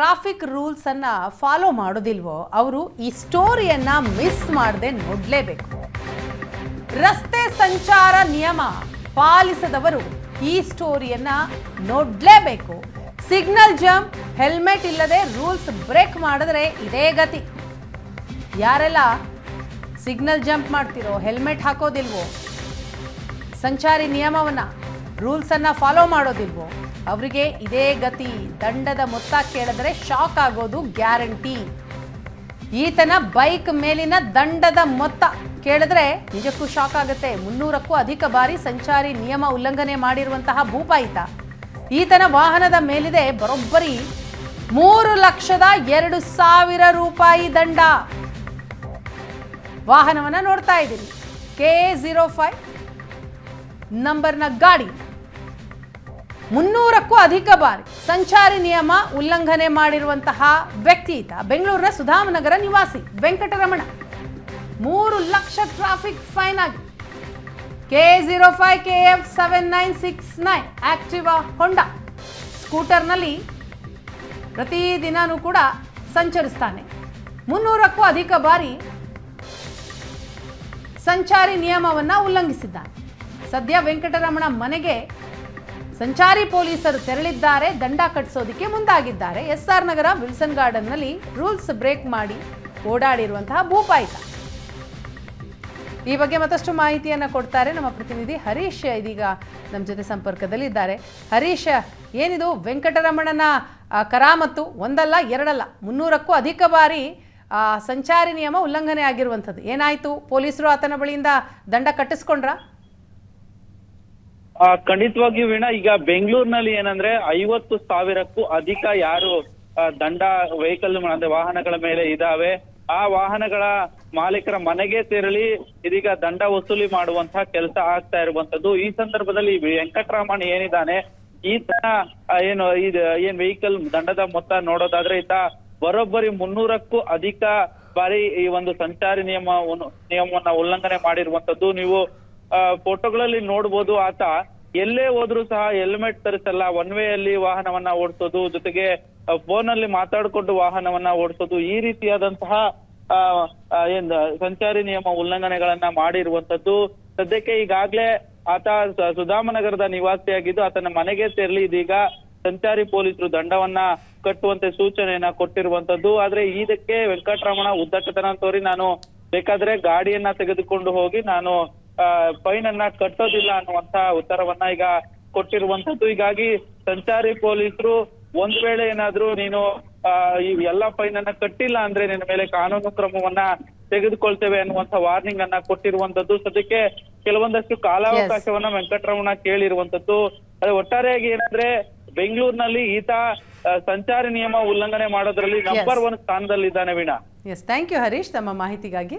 Traffic rules ಅನ್ನ follow ಮಾಡೋದಿಲ್ವೋ, ಅವರು ಈ ಸ್ಟೋರಿಯನ್ನ ಮಿಸ್ ಮಾಡದೆ ನೋಡ್ಲೇಬೇಕು. ರಸ್ತೆ ಸಂಚಾರ ನಿಯಮ ಪಾಲಿಸದವರು ಈ ಸ್ಟೋರಿಯನ್ನ ನೋಡ್ಲೇಬೇಕು. ಸಿಗ್ನಲ್ ಜಂಪ್ ಹೆಲ್ಮೆಟ್ ಇಲ್ಲದೆ ರೂಲ್ಸ್ ಬ್ರೇಕ್ ಮಾಡಿದ್ರೆ ಇದೇ ಗತಿ. ಯಾರೆಲ್ಲ ಸಿಗ್ನಲ್ ಜಂಪ್ ಮಾಡ್ತಿರೋ ಹೆಲ್ಮೆಟ್ ಹಾಕೋದಿಲ್ವೋ, ಸಂಚಾರಿ ನಿಯಮವನ್ನ ರೂಲ್ಸ್ ಅನ್ನ ಫಾಲೋ ಮಾಡೋದಿಲ್ವೋ ಅವರಿಗೆ ಇದೇ ಗತಿ. ದಂಡದ ಮೊತ್ತ ಕೇಳಿದ್ರೆ ಶಾಕ್ ಆಗೋದು ಗ್ಯಾರಂಟಿ. ಈತನ ಬೈಕ್ ಮೇಲಿನ ದಂಡದ ಮೊತ್ತ ಕೇಳಿದ್ರೆ ನಿಜಕ್ಕೂ ಶಾಕ್ ಆಗುತ್ತೆ. ಮುನ್ನೂರಕ್ಕೂ ಅಧಿಕ ಬಾರಿ ಸಂಚಾರಿ ನಿಯಮ ಉಲ್ಲಂಘನೆ ಮಾಡಿರುವಂತಹ ಭೂಪಾಯಿತ. ಈತನ ವಾಹನದ ಮೇಲಿದೆ ಬರೋಬ್ಬರಿ. ಮೂರು ಲಕ್ಷದ ಎರಡು ಸಾವಿರ ರೂಪಾಯಿ ದಂಡ. ವಾಹನವನ್ನ ನೋಡ್ತಾ ಇದ್ದೀನಿ ಕೆ ಜೀರೋ ಫೈವ್ ನಂಬರ್ನ ಗಾಡಿ. ಮುನ್ನೂರಕ್ಕೂ ಅಧಿಕ ಬಾರಿ ಸಂಚಾರಿ ನಿಯಮ ಉಲ್ಲಂಘನೆ ಮಾಡಿರುವಂತಹ ವ್ಯಕ್ತಿ ಈತ. ಬೆಂಗಳೂರಿನ ಸುಧಾಮನಗರ ನಿವಾಸಿ ವೆಂಕಟರಮಣ. ಮೂರು ಲಕ್ಷ ಟ್ರಾಫಿಕ್ ಫೈನ್ ಆಗಿ K zero five K F seven nine six nine Activa Honda ಸ್ಕೂಟರ್ನಲ್ಲಿ ಪ್ರತಿದಿನನೂ ಕೂಡ ಸಂಚರಿಸ್ತಾನೆ. ಮುನ್ನೂರಕ್ಕೂ ಅಧಿಕ ಬಾರಿ ಸಂಚಾರಿ ನಿಯಮವನ್ನು ಉಲ್ಲಂಘಿಸಿದ್ದಾನೆ. ಸದ್ಯ ವೆಂಕಟರಮಣ ಮನೆಗೆ ಸಂಚಾರಿ ಪೊಲೀಸರು ತೆರಳಿದ್ದಾರೆ, ದಂಡ ಕಟ್ಟಿಸೋದಕ್ಕೆ ಮುಂದಾಗಿದ್ದಾರೆ. ಎಸ್ ಆರ್ ನಗರ ವಿಲ್ಸನ್ ಗಾರ್ಡನ್ನಲ್ಲಿ ರೂಲ್ಸ್ ಬ್ರೇಕ್ ಮಾಡಿ ಓಡಾಡಿರುವಂತಹ ಭೂಪಾಯಿತ ಈ ಬಗ್ಗೆ ಮತ್ತಷ್ಟು ಮಾಹಿತಿಯನ್ನು ಕೊಡ್ತಾರೆ ನಮ್ಮ ಪ್ರತಿನಿಧಿ ಹರೀಶ್ ಇದೀಗ ನಮ್ಮ ಜೊತೆ ಸಂಪರ್ಕದಲ್ಲಿದ್ದಾರೆ. ಹರೀಶ್, ಏನಿದು? ವೆಂಕಟರಮಣನ ಕರಾಮತ್ತು ಒಂದಲ್ಲ, ಎರಡಲ್ಲ, ಮುನ್ನೂರಕ್ಕೂ ಅಧಿಕ ಬಾರಿ ಸಂಚಾರಿ ನಿಯಮ ಉಲ್ಲಂಘನೆ ಆಗಿರುವಂಥದ್ದು. ಏನಾಯಿತು? ಪೊಲೀಸರು ಆತನ ಬಳಿಯಿಂದ ದಂಡ ಕಟ್ಟಿಸ್ಕೊಂಡ್ರಾ? ಖಂಡಿತವಾಗಿಯೂ ವೀಣಾ, ಈಗ ಬೆಂಗಳೂರಿನಲ್ಲಿ ಏನಂದ್ರೆ ಐವತ್ತು ಸಾವಿರಕ್ಕೂ ಅಧಿಕ ಯಾರು ದಂಡ ವೆಹಿಕಲ್ ಅಂದ್ರೆ ವಾಹನಗಳ ಮೇಲೆ ಇದಾವೆ. ಆ ವಾಹನಗಳ ಮಾಲೀಕರ ಮನೆಗೆ ತೆರಳಿ ಇದೀಗ ದಂಡ ವಸೂಲಿ ಮಾಡುವಂತಹ ಕೆಲಸ ಆಗ್ತಾ ಇರುವಂತದ್ದು. ಈ ಸಂದರ್ಭದಲ್ಲಿ ವೆಂಕಟರಾಮನ್ ಏನಿದ್ದಾನೆ, ಈತನ ಏನು, ಇದು, ಏನ್ ವೆಹಿಕಲ್ ದಂಡದ ಮೊತ್ತ ನೋಡೋದಾದ್ರೆ ಈತ ಬರೋಬ್ಬರಿ ಮುನ್ನೂರಕ್ಕೂ ಅಧಿಕ ಬಾರಿ ಈ ಒಂದು ಸಂಚಾರಿ ನಿಯಮ ನಿಯಮವನ್ನ ಉಲ್ಲಂಘನೆ ಮಾಡಿರುವಂತದ್ದು. ನೀವು ಫೋಟೋಗಳಲ್ಲಿ ನೋಡ್ಬೋದು ಆತ ಎಲ್ಲೇ ಹೋದ್ರು ಸಹ ಹೆಲ್ಮೆಟ್ ಧರಿಸಲ್ಲ ಒನ್ ವೇ ಅಲ್ಲಿ ವಾಹನವನ್ನ ಓಡಿಸೋದು, ಜೊತೆಗೆ ಫೋನ್ ಅಲ್ಲಿ ಮಾತಾಡ್ಕೊಂಡು ವಾಹನವನ್ನ ಓಡಿಸೋದು, ಈ ರೀತಿಯಾದಂತಹ ಏನ್, ಸಂಚಾರಿ ನಿಯಮ ಉಲ್ಲಂಘನೆಗಳನ್ನ ಮಾಡಿರುವಂತದ್ದು ಸದ್ಯಕ್ಕೆ ಈಗಾಗ್ಲೇ ಆತ ಸುಧಾಮನಗರದ ನಿವಾಸಿಯಾಗಿದ್ದು, ಆತನ ಮನೆಗೆ ತೆರಳಿ ಇದೀಗ ಸಂಚಾರಿ ಪೊಲೀಸರು ದಂಡವನ್ನ ಕಟ್ಟುವಂತೆ ಸೂಚನೆಯನ್ನ ಕೊಟ್ಟಿರುವಂತದ್ದು ಆದ್ರೆ ಇದಕ್ಕೆ ವೆಂಕಟರಮಣ ಉದ್ದಟತನ ತೋರಿ ನಾನು ಬೇಕಾದ್ರೆ ಗಾಡಿಯನ್ನ ತೆಗೆದುಕೊಂಡು ಹೋಗಿ ನಾನು ಫೈನ್ ಅನ್ನ ಕಟ್ಟೋದಿಲ್ಲ ಅನ್ನುವಂತ ಉತ್ತರವನ್ನ ಈಗ ಕೊಟ್ಟಿರುವಂತದ್ದು ಹೀಗಾಗಿ ಸಂಚಾರಿ ಪೊಲೀಸರು ಒಂದ್ ವೇಳೆ ಏನಾದ್ರೂ ನೀನು ಈ ಎಲ್ಲಾ ಫೈನ್ ಅನ್ನ ಕಟ್ಟಿಲ್ಲ ಅಂದ್ರೆ ನಿನ್ನ ಮೇಲೆ ಕಾನೂನು ಕ್ರಮವನ್ನ ತೆಗೆದುಕೊಳ್ತೇವೆ ಅನ್ನುವಂತ ವಾರ್ನಿಂಗ್ ಅನ್ನ ಕೊಟ್ಟಿರುವಂತದ್ದು ಸದ್ಯಕ್ಕೆ ಕೆಲವೊಂದಷ್ಟು ಕಾಲಾವಕಾಶವನ್ನ ವೆಂಕಟರಮಣ ಕೇಳಿರುವಂತದ್ದು ಅದೇ ಒಟ್ಟಾರೆಯಾಗಿ ಏನಂದ್ರೆ ಬೆಂಗಳೂರಿನಲ್ಲಿ ಈತ ಸಂಚಾರಿ ನಿಯಮ ಉಲ್ಲಂಘನೆ ಮಾಡೋದ್ರಲ್ಲಿ number one ಸ್ಥಾನದಲ್ಲಿದ್ದಾನೆ Veena. Yes thank you Harish ತಮ್ಮ ಮಾಹಿತಿಗಾಗಿ.